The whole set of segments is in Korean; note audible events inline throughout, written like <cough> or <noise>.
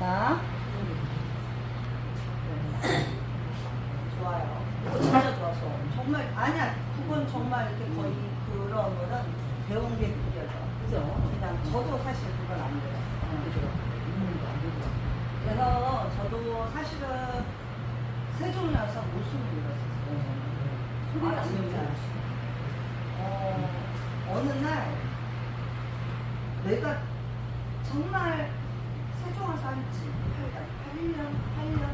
자. 좋아요. 이거 진짜 좋았어. 정말, 아니야. 그건 정말 이렇게 거의 그런 거는 배운 게 느껴져. 그죠? 그냥 저도 사실 그건 안 돼요. 그죠? 음, 안 되죠. 그래서 저도 사실은 세종이어서 무술을 잃었었어요. 소리가 아, 안 진짜. 나요. 어, 어느 날 내가 정말 세종 와서 한지 8년, 8년,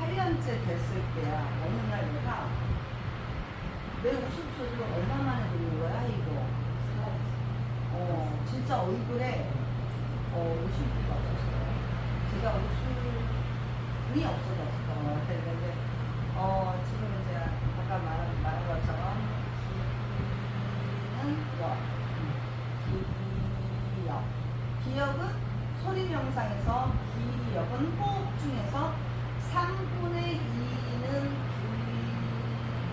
8년째 됐을 때야. 어느 날 내가 내 웃음소리를 얼마 만에 듣는 거야, 이거. 어, 진짜 얼굴에 어, 웃음기가 없었어요. 제가 웃음이 같아요. 근데 어, 지금 이제 아까 말한, 말한 것처럼 기는 역, 기역. 기역은 소리 명상에서 기역은 호흡 중에서 3분의 2는 기고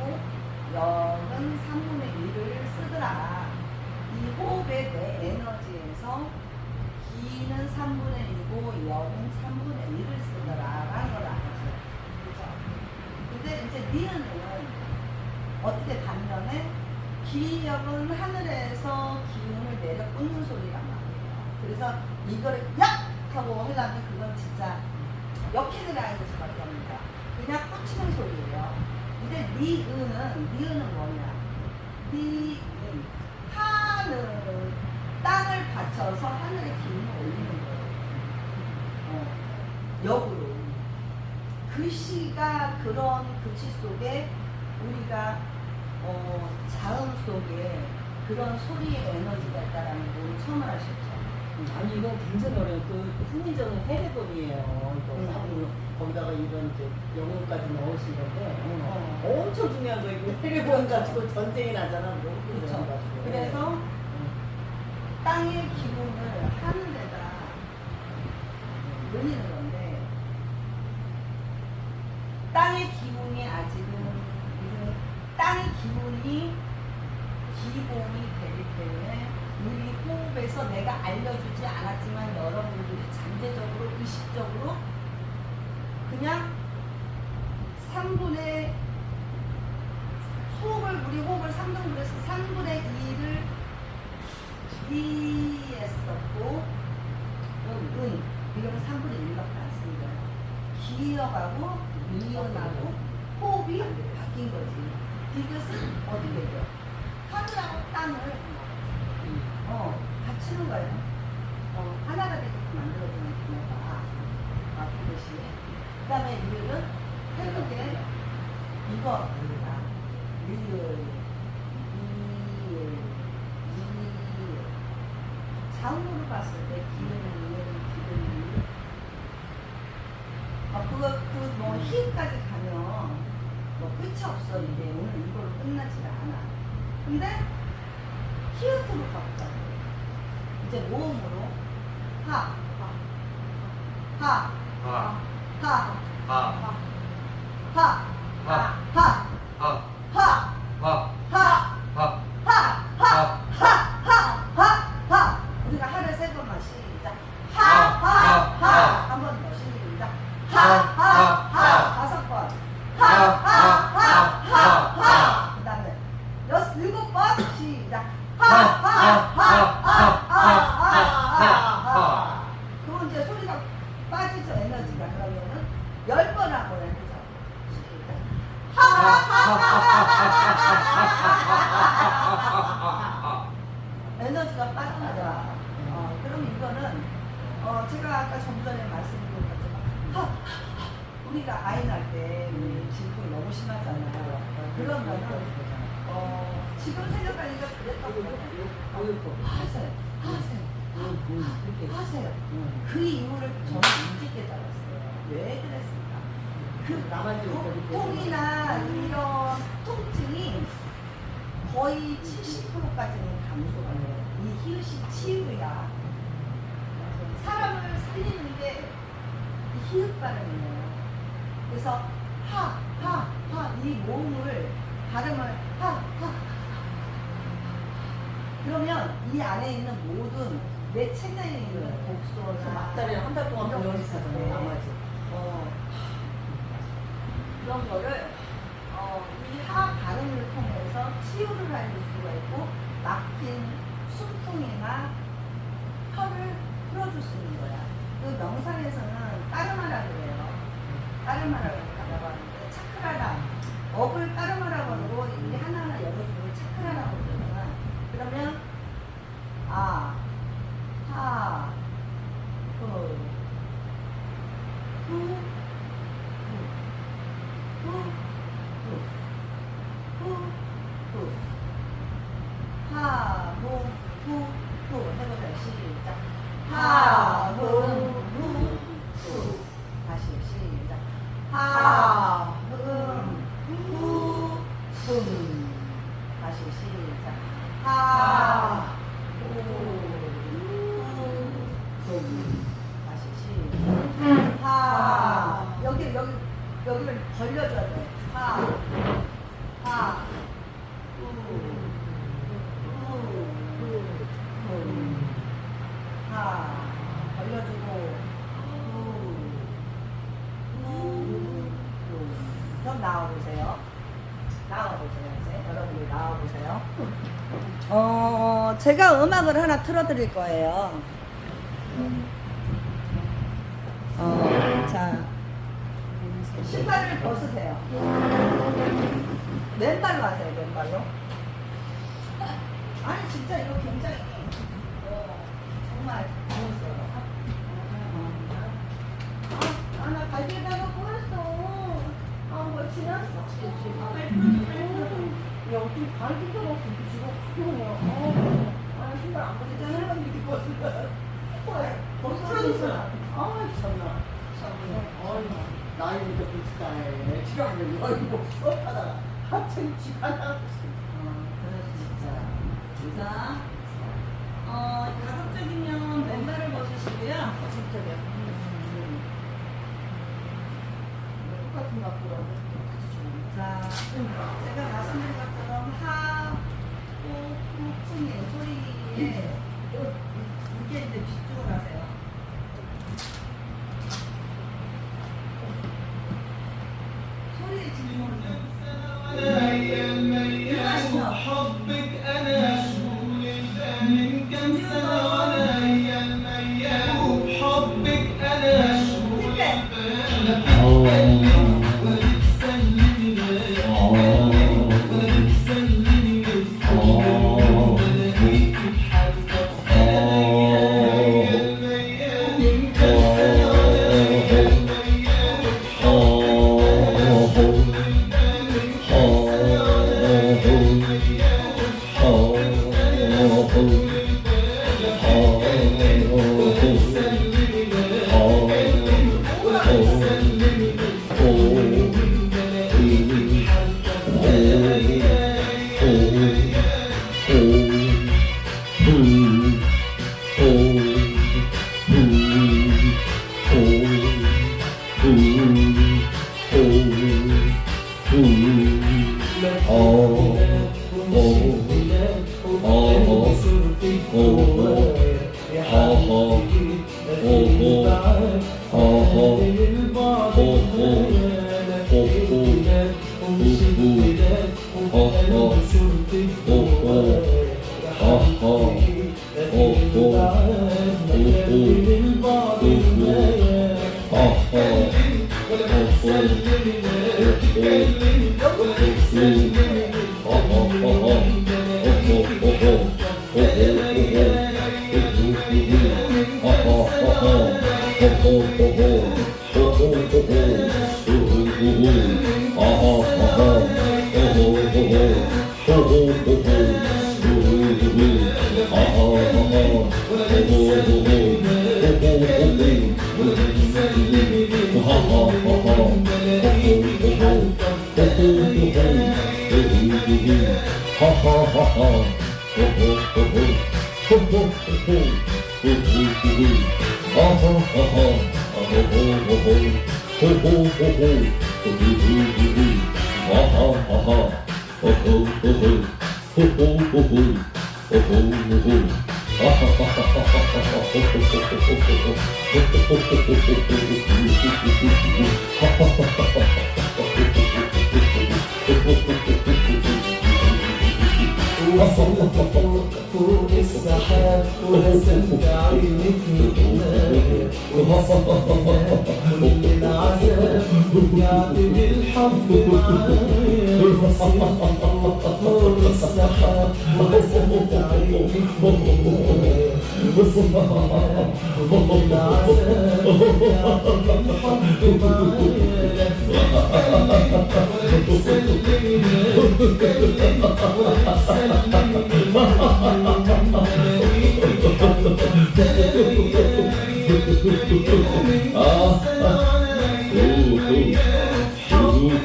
역은 3분의 1을 쓰더라. 이 호흡의 내 에너지에서 기는 3분의 1이고 역은 3분의 1을 쓰더라. 라는 걸 알았어요. 그죠? 근데 이제 니은은 어떻게 반면에 기역은 하늘에서 기운을 내려 꽂는 소리란 말이에요. 그래서 이거를 약! 하고 하려면 그건 진짜 역행을 하는 수밖에 없습니다. 그냥 꽂히는 소리예요. 근데 니은은, 니은은 뭐냐? 니은, 하늘, 땅을 받쳐서 하늘의 기운을 올리는 거예요. 어, 역으로. 글씨가 그런 글씨 속에 우리가 어, 자음 속에 그런 소리의 에너지가 있다라는 걸 처음 아셨죠? 아니 이건 굉장히 어려워요. 그 흥미적인 해례법이에요. 이거 음. 사부로 거기다가 이런 이제 영어까지 넣으신 건데 어. 엄청 중요한 거예요. 이거 해례법 가지고 전쟁이 나잖아. 뭐 그렇죠. 가지고. 그래서 음. 땅의 기운을 하늘에다 올리는 건데 땅의 기운이 아직은 이 땅의 기운이 기본이 되기 때문에 우리 호흡에서 내가 알려주지 않았지만 여러분들이 잠재적으로 의식적으로 그냥 3분의 호흡을 우리 호흡을 3등분해서 3분의 2를 기했었고 은, 은 이거는 3분의 1밖에 안 쓰는 거야 기어가고 미어나고 호흡이 바뀐 거지. 이것은 어떻게 돼요? 하늘하고 땅을 어, 갖추는 거예요 어, 하나가 되게끔 만들어주는 기회가 아, 그것이 그 다음에 리을은 태국에 이거 리을 리을. 리을. 자음으로 봤을 때 기름은 리을은 기름이. 아 그거 그 뭐 히읗까지 가면 뭐 끝이 없어 이제 오늘 이걸로 끝나지 않아. 근데 히읗으로 가보자 이제 모음으로 하 하, 하, 하, 하, 하, 하, 하, 하, 하, 하, 하, 하, 하, 하, 하, 하, 하, 하, 하, 하. 우리가 하를 세 번만 시작. 하, 하, 하. 한번더 시작. 하, 하, 하. 다섯 번. 하, 하, 하, 하, 하. 그다음에 여섯 일곱 번 시작. 하, 하, 하, 하, 하, 하, 하. 그럼 이제 소리가 빠지죠 에너지가 그러면은 열 번 하고 해보자. 시작. 하, 하, 하, 하, 에너지가 빠져나가. 어, 그럼 이거는 어, 제가 아까 좀 전에 말씀드린 것처럼 하, 하, 하. 우리가 아이 날때 진통이 너무 심하잖아요. 그러면은 어, 지금 생각하니까 그랬다고 보육법. 하세요, 하세요, 음, 음, 그렇게. 하세요. 음. 그 이유를 저는 일찍 깨달았어요. 왜 그랬을까? 그 나만 좀 이렇게 통이나 이런 통증이 거의 70%까지는 감소가 돼요. 이 히읗이 치유야. 사람을 살리는 게이 히읗 발음이에요. 그래서 하, 하, 하, 이 모음을 발음을 하, 하, 하. 그러면 이 안에 있는 모든 내 체내에 있는 독소나 막다리를 한 달 동안 보여주잖아요. 나머지. 어, 그런 거를 어, 이하 발음을 통해서 치유를 할 수가 있고 막힌 순풍이나 혀를 풀어줄 수 있는 거야. 그 명상에서는 까르마라 그래요. 까르마라고 하는데 차크라라 업을 까르마라고 하고 이 하나하나 열어주는 차크라라고 그러잖아. 그러면 아, 하, 후, 후, 후, 후, 후, 후, 하, 무, 후, 후 해보세요. 시작. 하, 무, 후, 후. 다시 시작. 하, 음, 후, 음. 다시 시작. 하, 후, 후, 음. 다시 시작. 하, 여기 여기 여기를 벌려줘야 돼. 하, 하, 후, 후, 후, 하, 벌려주고, 후, 후, 후. 그럼 나와보세요. 나와보세요. 이제 여러분들 나와보세요. 어, 제가 음악을 하나 틀어드릴 거예요. 어, 자, 벗으세요. 맨발로 하세요, 맨발로. <laughs> 아니, 진짜 이거 굉장히, 어, 정말 재밌어요. 아, 아, 나 갈비에다가 꼬였어. 아, 뭐 지났어. 아, 막 그렇게 지금 풀어요. 아, 아, 신발 안 벗었잖아. 이렇게 벗으면. 벗어줬어. 아, 참나. 어이, 나이부터. 지금 여기 뭐 수업하다가 어, 그래 진짜. 자, 어, 가급적이면 맨발을 벗으시고요. 가급적이야. 음. 똑같은 거 앞으로. 자, 제가 말씀드린 것처럼 하, 호, 후, 풍의 소리에 이게 이제 집중을 하세요. Ooh. ho ho ho. Ho ho ho ho ho. Ha ha ha ha. Ho ho ho ho. Ho ho ho ho. Ho ho ho ho. Ha ha ha ha ha ha ha ha. Ho ho ho ho ho ho ho. Ho ho ho ho ho ho ho. Ha ha ha ha ha ha. وصلت فوق السحاب ورسمت عينك من هناك وهصلت بتسلمي لا بتكلم ولا بتسلمي كل يوم بلاقيكي حالة ده انا ميال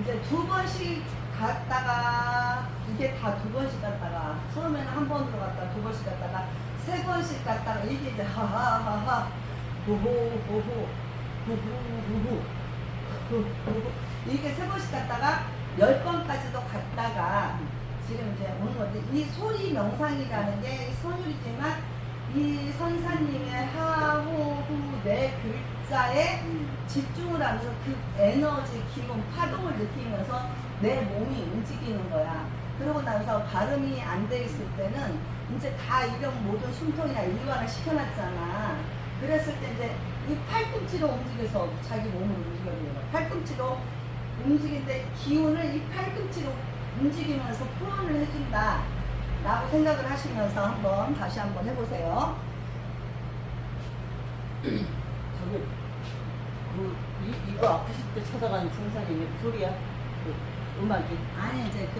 이제 두 번씩 갔다가 이게 다 두 번씩 갔다가 처음에는 한번 들어갔다 두 번씩 갔다가 세 번씩 갔다가 이게 이제 하하하하. 호호 호호 호호 호호 호호 이게 세 번씩 갔다가 열 번까지도 갔다가 지금 이제 오는 건데 이 소리 명상이라는 게 선율이지만 이 선사님의 하호후네 글자 에 집중을 하면서 그 에너지, 기운, 파동을 느끼면서 내 몸이 움직이는 거야. 그러고 나서 발음이 안 돼 있을 때는 이제 다 이런 모든 숨통이나 이완을 시켜놨잖아. 그랬을 때 이제 이 팔꿈치로 움직여서 자기 몸을 거야. 팔꿈치로 움직이는데 기운을 이 팔꿈치로 움직이면서 표현을 해준다. 라고 생각을 하시면서 한번 다시 한번 해보세요. 저기 그 이, 이거 아프실 때 찾아가는 천사님이 소리야 그 음악이 아니 이제 그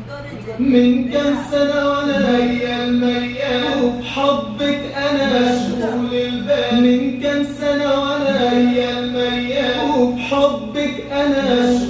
이거를 이제 من كام سنة وانا ميال ميال وبحبك انا مشغول البال من كام سنة وانا ميال ميال وبحبك انا مشغول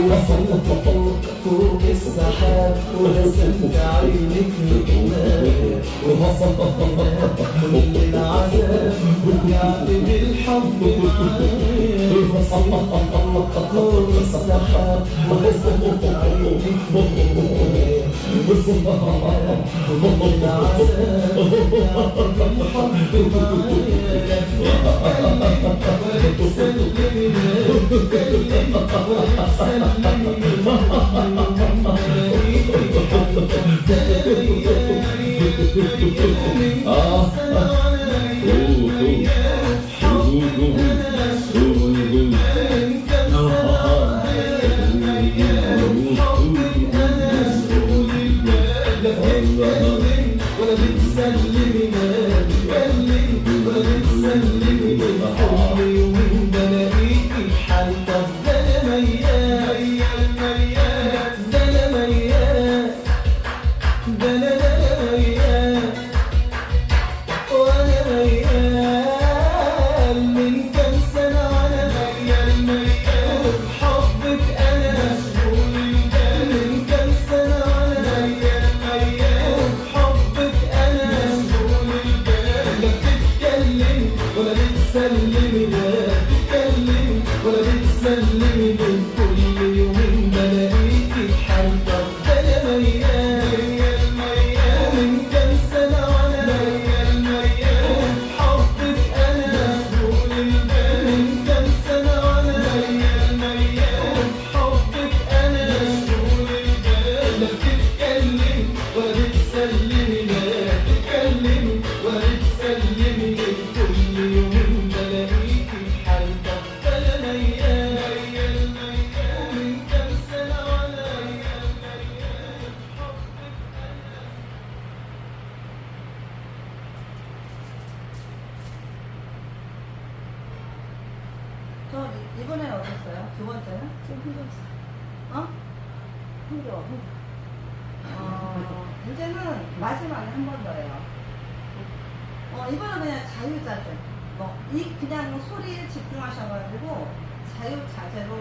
وصلت فوق فوق السحاب ورسمت عينك نجمة ووصلت كل العذاب ورجعت بالحب معايا وصلت فوق فوق السحاب ورسمت عينك نجمة وصلت كل العذاب ورجعت بالحب معايا وتسلمي لا Ah, ah. 어, 이번엔 그냥 자유자재. 뭐, 이 그냥 소리에 집중하셔가지고 자유자재로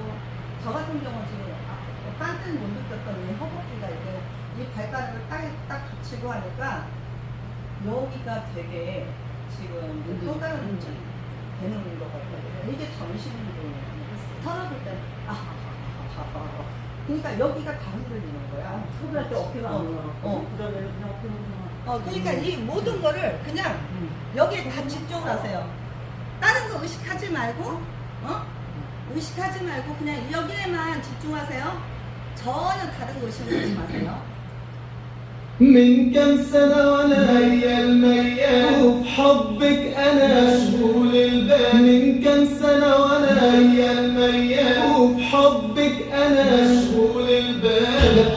저 같은 경우는 지금 아, 딴 때는 못 느꼈던 이 허벅지가 이렇게 이 발가락을 딱, 딱 붙이고 하니까 여기가 되게 지금 또 다른 음. 되는 것 같아요. 이게 전신 운동이에요. 털어줄 때, 아하하하하. 그러니까 여기가 다 흔들리는 거야. 소리할 때 어깨가 안 어, 올라. 어. 그러면 그냥 어깨가. 어, 그러니까 이 모든 거를 그냥 응. 여기에 다 집중을 하세요. 다른 거 의식하지 말고, 어? 의식하지 말고 그냥 여기에만 집중하세요. 전혀 다른 거 의식하지 마세요. من كم سنة وانا ميال ميال وبحبك انا مشغول البال من كم سنة وانا ميال ميال وبحبك انا مشغول البال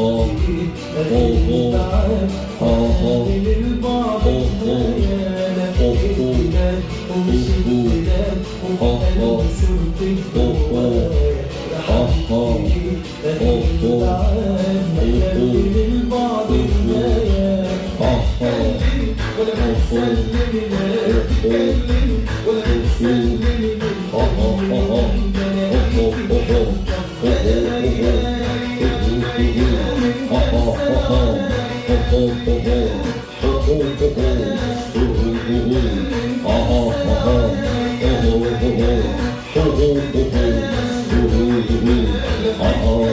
oh, oh, oh.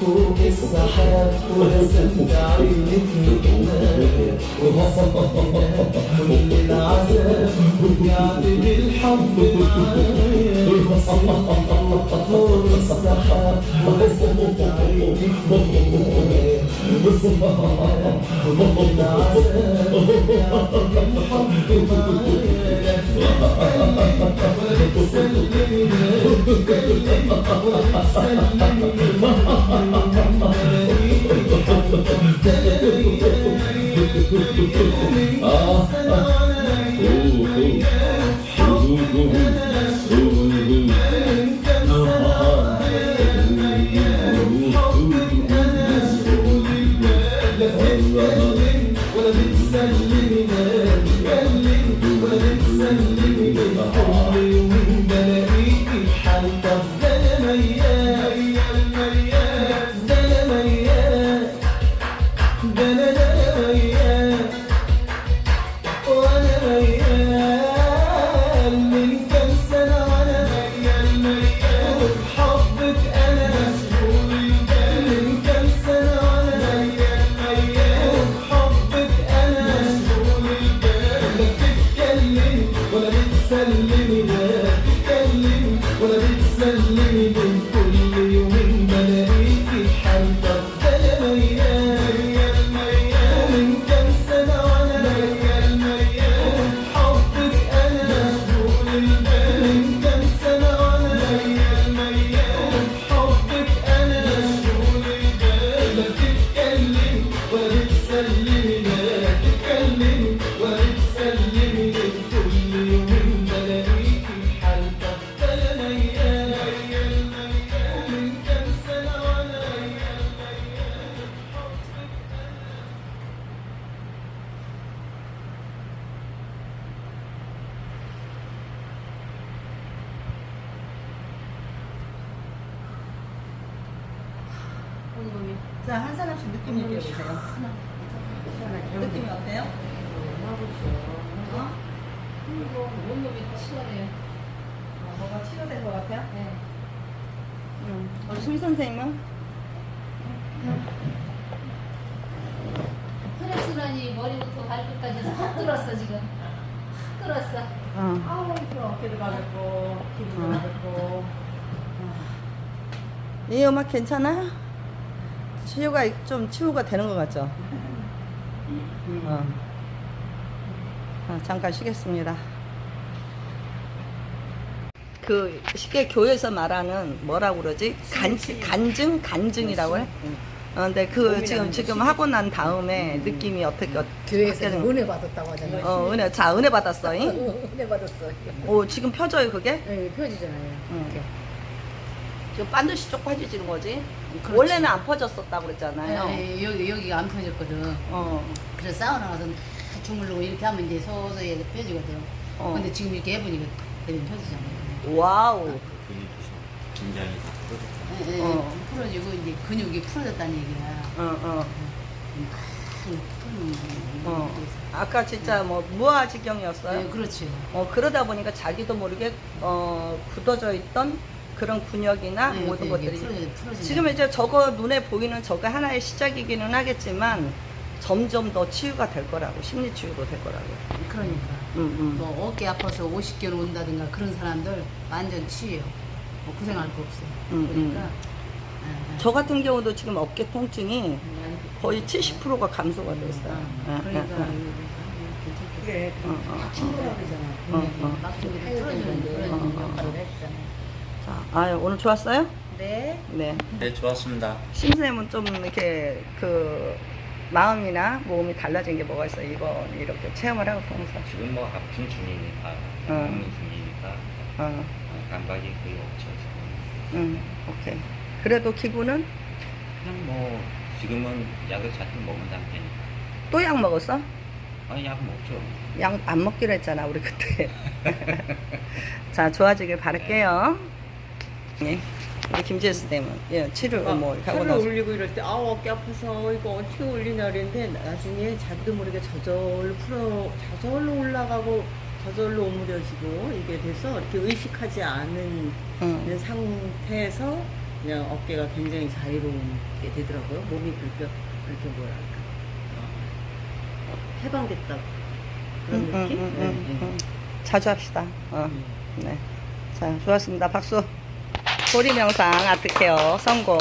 فوق السحاب ورسمت عينك نجمة ووصلت كل العذاب رجعت بالحب معايا فوق السحاب ورسمت عينك نجمة وصلت كل العذاب رجعت بالحب معايا 이 음악 괜찮아? 치유가 좀 치유가 되는 것 같죠? 어. 어, 잠깐 쉬겠습니다. 그 쉽게 교회에서 말하는 뭐라고 그러지? 간, 간증? 간증이라고 해? 어, 근데 그 지금 지금 하고 난 다음에 느낌이 어떻게 교회에서 어떻게 된- 은혜 받았다고 하잖아요. 어 은혜 자 은혜 받았어. 잉? <laughs> 은혜 받았어. 오 지금 펴져요 그게? 네, 펴지잖아요. 응. 이렇게. 지금 반드시 쪽 펴지는 거지? 그렇지. 원래는 안 퍼졌었다고 그랬잖아요. 네, 여기 여기가 안 펴졌거든. 어. 그래서 사우나 가서 다 주물르고 이렇게 하면 이제 서서히 펴지거든. 어. 근데 지금 이렇게 해보니까 되면 펴지잖아요. 와우. 근육이 긴장이 다 풀어졌다. 네, 네, 어. 풀어지고 이제 근육이 풀어졌다는 얘기야. 어, 어, 어. 거. 아까 진짜 뭐 무아지경이었어요. 네, 그렇죠. 어, 그러다 보니까 자기도 모르게 어, 굳어져 있던 그런 근육이나 네, 모든 이게 것들이 풀어져- 풀어진다. 지금 이제 저거 눈에 보이는 저거 하나의 시작이기는 하겠지만 점점 더 치유가 될 거라고 심리 치유도 될 거라고. 그러니까. 음, 음. 뭐 어깨 아파서 50개월 온다든가 그런 사람들 완전 치유요. 뭐 고생할 거 없어요. 음, 그러니까 음. 예, 예. 저 같은 경우도 지금 어깨 통증이 많이 거의 70%가 감소가 됐어요. 아, 예, 그러니까 예, 예. 괜찮겠어. 그래. 어, 어, 그러잖아. 어, 풀어주는데. 풀어주는 어, 어. 역할을 했잖아 요. 자, 아유, 오늘 좋았어요? 네. 네. 네, 좋았습니다. 심쌤은 좀 이렇게 그 마음이나 몸이 달라진 게 뭐가 있어요? 이번 이렇게 체험을 하고 통해서. 지금 뭐 아픈 중이니까, 어. 먹는 중이니까, 어, 어, 감각이 거의 없죠. 지금. 응, 오케이. 그래도 기분은 그냥 뭐, 지금은 약을 잔뜩 먹은 상태니까. 또 약 먹었어? 아, 약 먹죠. 약 안 먹기로 했잖아, 우리 그때. <laughs> 자, 좋아지길 바랄게요. 예. 우리 김지혜 선생님은 예, 치료 뭐 이렇게 하고 나서 올리고 이럴 때 아우 어깨 아파서 이거 어떻게 올리냐 그랬는데 나중에 자기도 모르게 저절로 풀어 저절로 올라가고 저절로 오므려지고 이게 돼서 이렇게 의식하지 않은 응. 상태에서 그냥 어깨가 굉장히 자유로운게 되더라고요. 몸이 그렇게 그렇게 뭐랄까 어, 해방됐다 그런 응, 응, 느낌. 응, 네, 응, 네. 응. 자주 합시다. 어. 음. 네. 자, 좋았습니다. 박수. 소리 명상 아트케어 성공.